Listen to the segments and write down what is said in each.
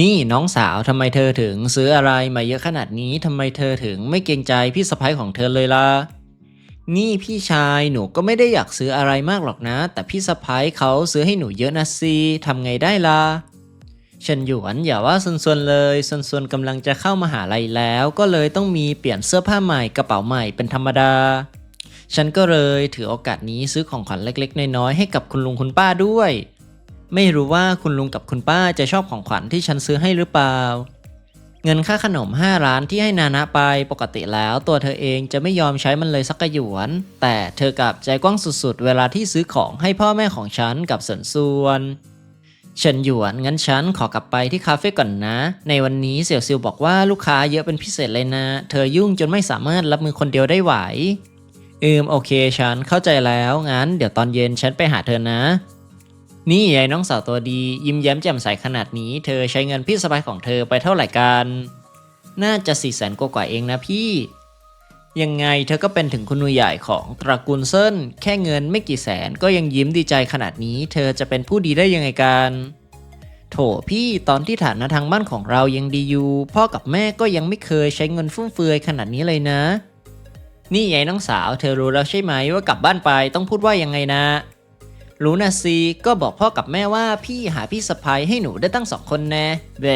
นี่น้องสาวทำไมเธอถึงซื้ออะไรมาเยอะขนาดนี้ทำไมเธอถึงไม่เกรงใจพี่สะพ้ยของเธอเลยล่ะ นี่พี่ชายหนูก็ไม่ได้อยากซื้ออะไรมากหรอกนะ แต่พี่สะพ้ยเขาซื้อให้หนูเยอะนะสิทำไงได้ล่ะเฉินหยวนอย่าว่าซนๆเลยซนๆกำลังจะเข้ามาหาลัยแล้ว ก็เลยต้องมีเปลี่ยนเสื้อผ้าใหม่กระเป๋าใหม่เป็นธรรมดา ฉันก็เลยถือโอกาสนี้ซื้อของขวัญเล็กๆ น้อยๆให้กับคุณลุงคุณป้าด้วย ไม่รู้ว่าคุณลุงกับคุณป้าจะชอบของขวัญที่ฉันซื้อให้หรือเปล่า เงินค่าขนม 5 ร้านที่ให้นานะไปปกติแล้วตัวเธอเองจะไม่ยอมใช้มันเลยสักกหยวน แต่เธอกลับใจกว้างสุดๆ เวลาที่ซื้อของให้พ่อแม่ของฉันกับส่วนส่วนเฉินหยวนงั้นฉันขอกลับไปที่คาเฟ่ก่อนนะ ในวันนี้เสี่ยวซิวบอกว่าลูกค้าเยอะเป็นพิเศษเลยนะ เธอยุ่งจนไม่สามารถรับมือคนเดียวได้ไหว อืมโอเคฉันเข้าใจแล้วงั้น เดี๋ยวตอนเย็นฉันไปหาเธอนะ นี่ยายน้องสาวตัวดียิ้มแย้มแจ่มใสขนาดนี้ เธอใช้เงินพี่สะใภ้ของเธอไปเท่าไหร่กัน น่าจะสี่แสนกว่าเองนะพี่ ยังไงเธอก็เป็นถึงคุณนูใหญ่ของตระกูลเซินแค่เงินไม่กี่แสนก็ยังยิ้มดีใจขนาดนี้ เธอจะเป็นผู้ดีได้ยังไงกันโถพี่ตอนที่ฐานะทางบ้านของเรายังดีอยู่ พ่อกับแม่ก็ยังไม่เคยใช้เงินฟุ่มเฟือยขนาดนี้เลยนะ นี่ยายน้องสาวเธอรู้แล้วใช่ไหมว่ากลับบ้านไปต้องพูดว่ายังไงนะ รู้นะสิก็บอกพ่อกับแม่ว่าพี่หาพี่สะพ้ยให้หนูได้ตั้งสองคนแน่เบ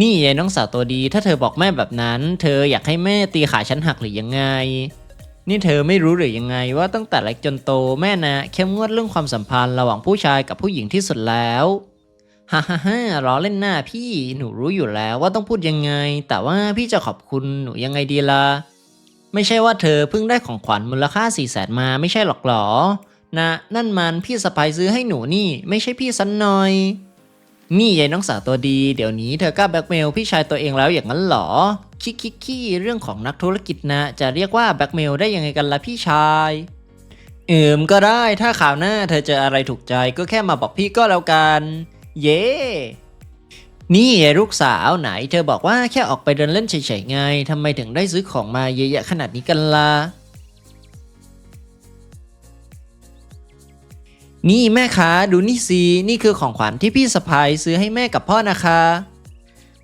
นี่ยายน้องสาวตัวดีถ้าเธอบอกแม่แบบนั้น เธออยากให้แม่ตีขาฉันหักหรือยังไง นี่เธอไม่รู้หรือยังไงว่าตั้งแต่เล็กจนโตแม่นะเข้มงวดเรื่องความสัมพันธ์ระหว่างผู้ชายกับผู้หญิงที่สุดแล้วฮ่าฮ่าฮ่าล้อเล่นหน้าพี่หนูรู้อยู่แล้วว่าต้องพูดยังไง แต่ว่าพี่จะขอบคุณหนูยังไงดีล่ะ ไม่ใช่ว่าเธอเพิ่งได้ของขวัญมูลค่า4ี่แสนมาไม่ใช่หรอกหรอ นะ นั่นมันพี่สะพายซื้อให้หนูนี่ ไม่ใช่พี่สันหน่อย นี่ยายน้องสาวตัวดี เดี๋ยวนี้เธอกล้าแบล็กเมลพี่ชายตัวเองแล้วอย่างนั้นหรอ คิกคิกขี้เรื่องของนักธุรกิจนะ จะเรียกว่าแบล็กเมลได้ยังไงกันล่ะพี่ชายเอิมก็ได้ถ้าข่าวหน้าเธอเจออะไรถูกใจก็แค่มาบอกพี่ก็แล้วกัน เย้ นี่ลูกสาวไหน เธอบอกว่าแค่ออกไปเดินเล่นเฉยๆไงทำไมถึงได้ซื้อของมาเยอะแยะขนาดนี้กันล่ะนี่แม่คะดูนี่สินี่คือของขวัญที่พี่สะพายซื้อให้แม่กับพ่อนะคะ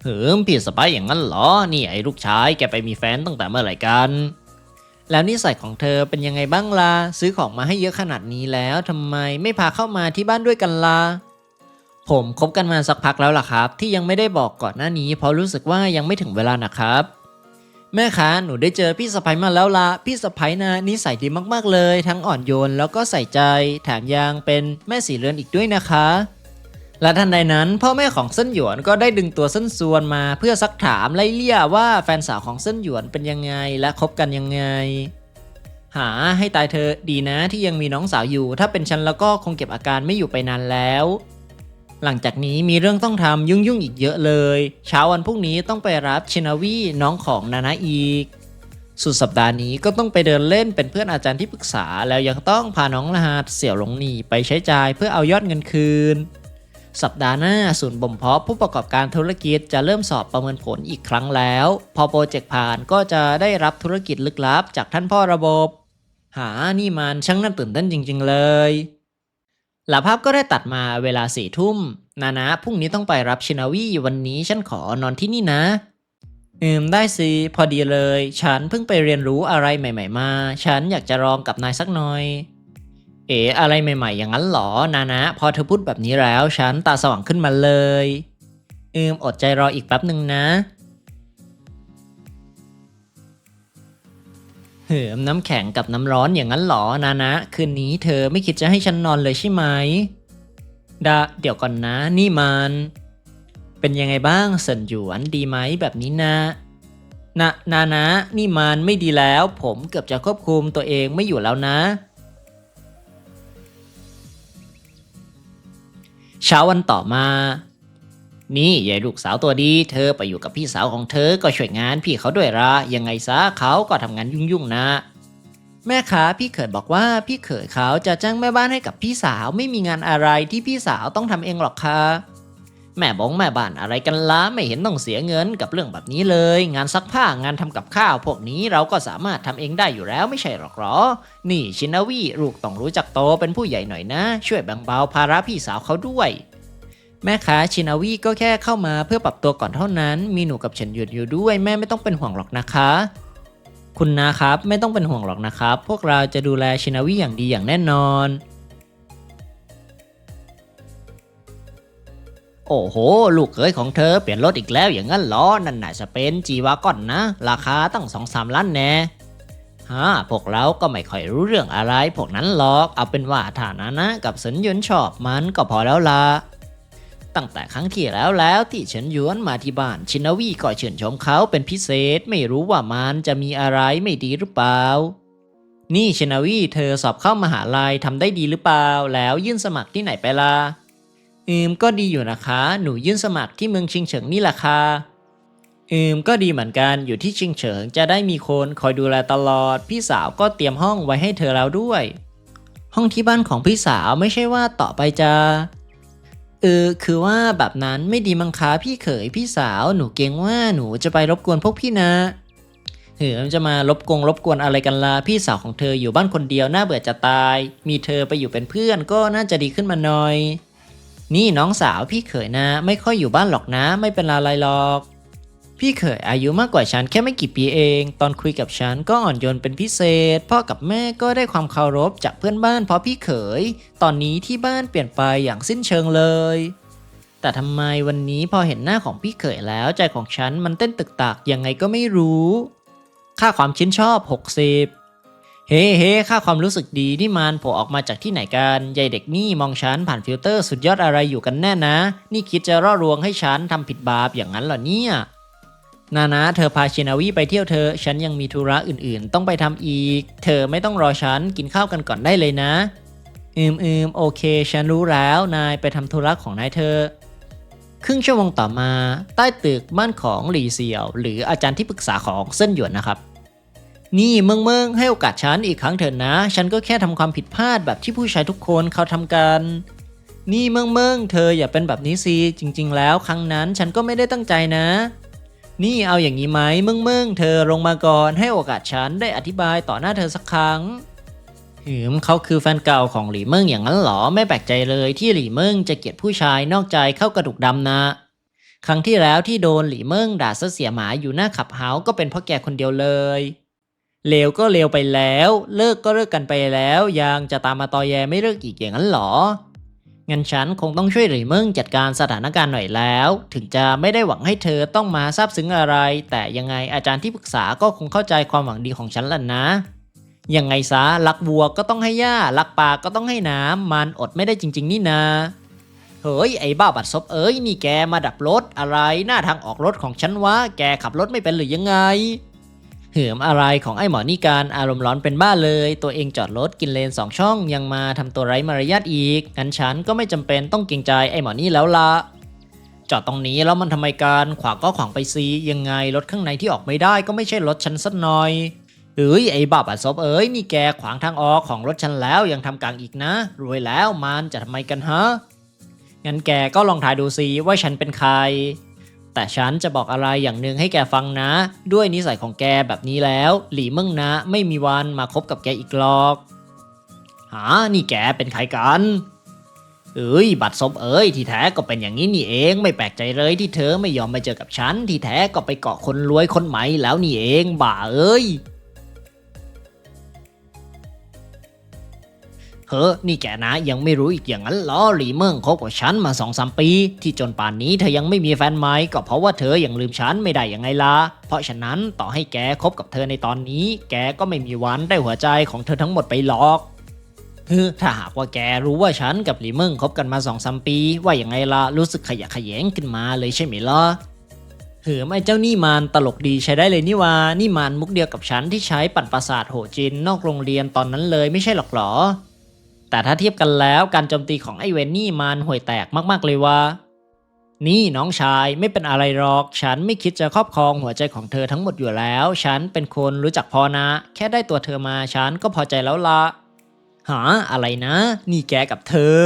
เหิมพี่สะพายอย่างนั้นเหรอ นี่ไอ้ลูกชายแกไปมีแฟนตั้งแต่เมื่อไหร่กัน แล้วนิสัยของเธอเป็นยังไงบ้างล่ะซื้อของมาให้เยอะขนาดนี้แล้วทำไมไม่พาเข้ามาที่บ้านด้วยกันล่ะ ผมคบกันมาสักพักแล้วล่ะครับ ที่ยังไม่ได้บอกก่อนหน้านี้ เพราะรู้สึกว่ายังไม่ถึงเวลานะครับ แม่คะหนูได้เจอพี่สะพ้ยมาแล้วละพี่สะพ้ยนะนิสัยดีมากๆเลย ทั้งอ่อนโยนแล้วก็ใส่ใจ แถมยังเป็นแม่สีเรือนอีกด้วยนะคะ และทันใดนั้น พ่อแม่ของเส้นหยวนก็ได้ดึงตัวเส้นซวนมา เพื่อซักถามไล่เลี่ยว่าแฟนสาวของเส้นหยวนเป็นยังไงและคบกันยังไงหาให้ตายเธอดีนะที่ยังมีน้องสาวอยู่ ถ้าเป็นฉันแล้วก็คงเก็บอาการไม่อยู่ไปนานแล้ว หลังจากนี้มีเรื่องต้องทำยุ่งยุ่งๆอีกเยอะเลย เช้าวันพรุ่งนี้ต้องไปรับชินาวีน้องของนานาอีก สุดสัปดาห์นี้ก็ต้องไปเดินเล่นเป็นเพื่อนอาจารย์ที่ปรึกษา แล้วยังต้องพาน้องรหัสเสี่ยวหลงหนีไปใช้จ่ายเพื่อเอายอดเงินคืน สัปดาห์หน้าศูนย์บ่มเพาะผู้ประกอบการธุรกิจจะเริ่มสอบประเมินผลอีกครั้งแล้ว พอโปรเจกต์ผ่านก็จะได้รับธุรกิจลึกลับจากท่านพ่อระบบ หานี่มันช่างน่าตื่นเต้นจริง ๆ เลย หลังภาพก็ได้ตัดมาเวลาสี่ทุ่ม นานะพรุ่งนี้ต้องไปรับชินาวีวันนี้ฉันขอนอนที่นี่นะ อืมได้สิ พอดีเลย ฉันเพิ่งไปเรียนรู้อะไรใหม่ ๆ มา ฉันอยากจะลองกับนายสักหน่อย เอ๋อะไรใหม่ ๆ อย่างนั้นเหรอ นานะ พอเธอพูดแบบนี้แล้ว ฉันตาสว่างขึ้นมาเลย อืมอดใจรออีกแป๊บหนึ่งนะ หิมน้ำแข็งกับน้ำร้อนอย่างนั้นเหรอนานะ คืนนี้เธอไม่คิดจะให้ฉันนอนเลยใช่ไหมดาเดี๋ยวก่อนนะนี่มัน เป็นยังไงบ้างเซินหยวนดีไหมแบบนี้นะนะนานะนี่มันไม่ดีแล้ว ผมเกือบจะควบคุมตัวเองไม่อยู่แล้วนะ เช้าวันต่อมา นี่ยายลูกสาวตัวดี เธอไปอยู่กับพี่สาวของเธอก็ช่วยงานพี่เขาด้วยละยังไงซะเขาก็ทำงานยุ่งๆนะ แม่คะพี่เขยบอกว่าพี่เขยเขาจะจ้างแม่บ้านให้กับพี่สาวไม่มีงานอะไรที่พี่สาวต้องทำเองหรอกคะแม่บงแม่บ้านอะไรกันละไม่เห็นต้องเสียเงินกับเรื่องแบบนี้เลย งานซักผ้างานทำกับข้าวพวกนี้เราก็สามารถทำเองได้อยู่แล้วไม่ใช่หรอกหรอ นี่ชินาวีลูกต้องรู้จักโตเป็นผู้ใหญ่หน่อยนะ ช่วยแบ่งเบาภาระพี่สาวเขาด้วย แม่ค้าชินาวีก็แค่เข้ามาเพื่อปรับตัวก่อนเท่านั้น มีหนูกับเฉินหยุดอยู่ด้วยแม่ไม่ต้องเป็นห่วงหรอกนะคะ คุณนะครับไม่ต้องเป็นห่วงหรอกนะครับ พวกเราจะดูแลชินาวีอย่างดีอย่างแน่นอน โอ้โห ลูกเขยของเธอเปลี่ยนรถอีกแล้วอย่างนั้นหรอนั่นน่าจะเป็นจีวาก่อนนะ ราคาตั้งสองสามล้านแน่ฮะพวกเราก็ไม่ค่อยรู้เรื่องอะไร พวกนั้นหรอก เอาเป็นว่าฐานะนะ กับสัญญนชอบมันก็พอแล้วละ ตั้งแต่ครั้งที่แล้วแล้วที่เฉินหยวนมาที่บ้านชินาวีก็เชิญชมเขาเป็นพิเศษไม่รู้ว่ามันจะมีอะไรไม่ดีหรือเปล่า นี่ชินาวีเธอสอบเข้ามหาลัยทำได้ดีหรือเปล่า แล้วยื่นสมัครที่ไหนไปล่ะอืมก็ดีอยู่นะคะ หนูยื่นสมัครที่เมืองชิงเฉิงนี่แหละค่ะอืมก็ดีเหมือนกันอยู่ที่ชิงเฉิงจะได้มีคนคอยดูแลตลอด พี่สาวก็เตรียมห้องไว้ให้เธอแล้วด้วย ห้องที่บ้านของพี่สาวไม่ใช่ว่าต่อไปจะ เออคือว่าแบบนั้นไม่ดีมังคะพี่เขยพี่สาวหนูเกรงว่าหนูจะไปรบกวนพวกพี่นะเฮ้ยมันจะมารบกงรบกวนอะไรกันล่ะพี่สาวของเธออยู่บ้านคนเดียวน่าเบื่อจะตาย มีเธอไปอยู่เป็นเพื่อนก็น่าจะดีขึ้นมาหน่อย นี่น้องสาวพี่เขยนะ ไม่ค่อยอยู่บ้านหรอกนะ ไม่เป็นอะไรหรอก พี่เขยอายุมากกว่าฉันแค่ไม่กี่ปีเอง ตอนคุยกับฉันก็อ่อนโยนเป็นพิเศษ พ่อกับแม่ก็ได้ความเคารพจากเพื่อนบ้านเพราะพี่เขย ตอนนี้ที่บ้านเปลี่ยนไปอย่างสิ้นเชิงเลย แต่ทำไมวันนี้พอเห็นหน้าของพี่เขยแล้วใจของฉันมันเต้นตึกตักยังไงก็ไม่รู้ ค่าความชินชอบ 60เฮ้เฮ้ค่าความรู้สึกดีที่มันโผล่ออกมาจากที่ไหนกันยายเด็กนี่มองฉันผ่านฟิลเตอร์สุดยอดอะไรอยู่กันแน่นะ นี่คิดจะร่อรวงให้ฉันทำผิดบาปอย่างนั้นเหรอเนี่ย นานะเธอพาชินาวีไปเที่ยวเธอ ฉันยังมีธุระอื่นๆ ต้องไปทำอีก เธอไม่ต้องรอฉัน กินข้าวกันก่อนได้เลยนะ อืมอืมโอเค ฉันรู้แล้ว นายไปทำธุระของนายเธอ ครึ่งชั่วโมงต่อมา ใต้ตึกบ้านของหลี่เสี่ยว หรืออาจารย์ที่ปรึกษาของเส้นหยวนนะครับ นี่เมืองเมืองให้โอกาสฉันอีกครั้งเถอะนะ ฉันก็แค่ทำความผิดพลาดแบบที่ผู้ชายทุกคนเขาทำกันนี่เมืองเมืองเธออย่าเป็นแบบนี้สิจริง ๆ แล้ว ครั้งนั้นฉันก็ไม่ได้ตั้งใจนะ นี่เอาอย่างนี้ไหมเมืองเมืองเธอลงมาก่อนให้โอกาสฉันได้อธิบายต่อหน้าเธอสักครั้ง หืมเขาคือแฟนเก่าของหลี่เมิงอย่างนั้นเหรอไม่แปลกใจเลยที่หลี่เมิงจะเกลียดผู้ชายนอกใจเข้ากระดูกดำนะครั้งที่แล้วที่โดนหลี่เมิงด่าซะเสียหมาอยู่หน้าขับเฮาก็เป็นเพราะแกคนเดียวเลยเลวก็เลวไปแล้ว เลิกก็เลิกกันไปแล้ว ยังจะตามมาตอแยไม่เลิกอีกอย่างนั้นเหรอ งั้นฉันคงต้องช่วยหลี่เมิงจัดการสถานการณ์หน่อยแล้ว ถึงจะไม่ได้หวังให้เธอต้องมาซาบซึ้งอะไร แต่ยังไงอาจารย์ที่ปรึกษาก็คงเข้าใจความหวังดีของฉันแล้วนะ ยังไงซะรักวัวก็ต้องให้หญ้ารักปลาก็ต้องให้น้ำมันอดไม่ได้จริง ๆ นี่นาเฮ้ยไอ้บ้าบัดซบเอ้ยนี่แกมาดับรถอะไรหน้าทางออกรถของฉันวะแกขับรถไม่เป็นหรือยังไง เหือมอะไรของไอ้หมอนี่การอารมณ์ร้อนเป็นบ้าเลย ตัวเองจอดรถกินเลนสองช่องยังมาทำตัวไร้มารยาทอีกงั้นฉันก็ไม่จำเป็นต้องเกรงใจไอ้หมอนี่แล้วละจอดตรงนี้แล้วมันทำไมการขวางก็ขวางไปซียังไงรถข้างในที่ออกไม่ได้ก็ไม่ใช่รถฉันสักหน่อยเอ้ยไอ้บ้าบัดซบเอ้ยนี่แกขวางทางออกของรถฉันแล้วยังทำกลางอีกนะ รวยแล้วมันจะทำไมกันฮะงั้นแกก็ลองทายดูซิว่าฉันเป็นใคร แต่ฉันจะบอกอะไรอย่างหนึ่งให้แกฟังนะ ด้วยนิสัยของแกแบบนี้แล้ว หลี่เมึงนะไม่มีวันมาคบกับแกอีกหรอกหานี่แกเป็นใครกันเอ้ยบัตรซบเอ้ยที่แท้ก็เป็นอย่างนี้นี่เองไม่แปลกใจเลยที่เธอไม่ยอมมาเจอกับฉันที่แท้ก็ไปเกาะคนรวยคนใหม่แล้วนี่เองบ่าเอ้ย เฮ้อนี่แกนะยังไม่รู้อีกอย่างนั้นเหรอหลีเมิงคบกับฉันมาสองสามปี ที่จนป่านนี้เธอยังไม่มีแฟนใหม่ก็เพราะว่าเธอยังลืมฉันไม่ได้ยังไงล่ะเพราะฉะนั้นต่อให้แกคบกับเธอในตอนนี้ แกก็ไม่มีวันได้หัวใจของเธอทั้งหมดไปหรอกเฮ้อถ้าหากว่าแกรู้ว่าฉันกับหลีเมิงคบกันมาสองสามปี ว่าอย่างไงล่ะรู้สึกขยะแขยงขึ้นมาเลยใช่ไหมล่ะเหือไอ้เจ้านี่มันตลกดีใช้ได้เลยนี่วานี่มันมุกเดียวกับฉันที่ใช้ปั่นประสาทโหจินนอกโรงเรียนตอนนั้นเลยไม่ใช่หรอกหรอ แต่ถ้าเทียบกันแล้วการโจมตีของไอ้เวนนี่มันห่วยแตกมากๆเลยว่า นี่น้องชายไม่เป็นอะไรหรอก ฉันไม่คิดจะครอบครองหัวใจของเธอทั้งหมดอยู่แล้ว ฉันเป็นคนรู้จักพอนะ แค่ได้ตัวเธอมาฉันก็พอใจแล้วละหาอะไรนะ นี่แกกับเธอ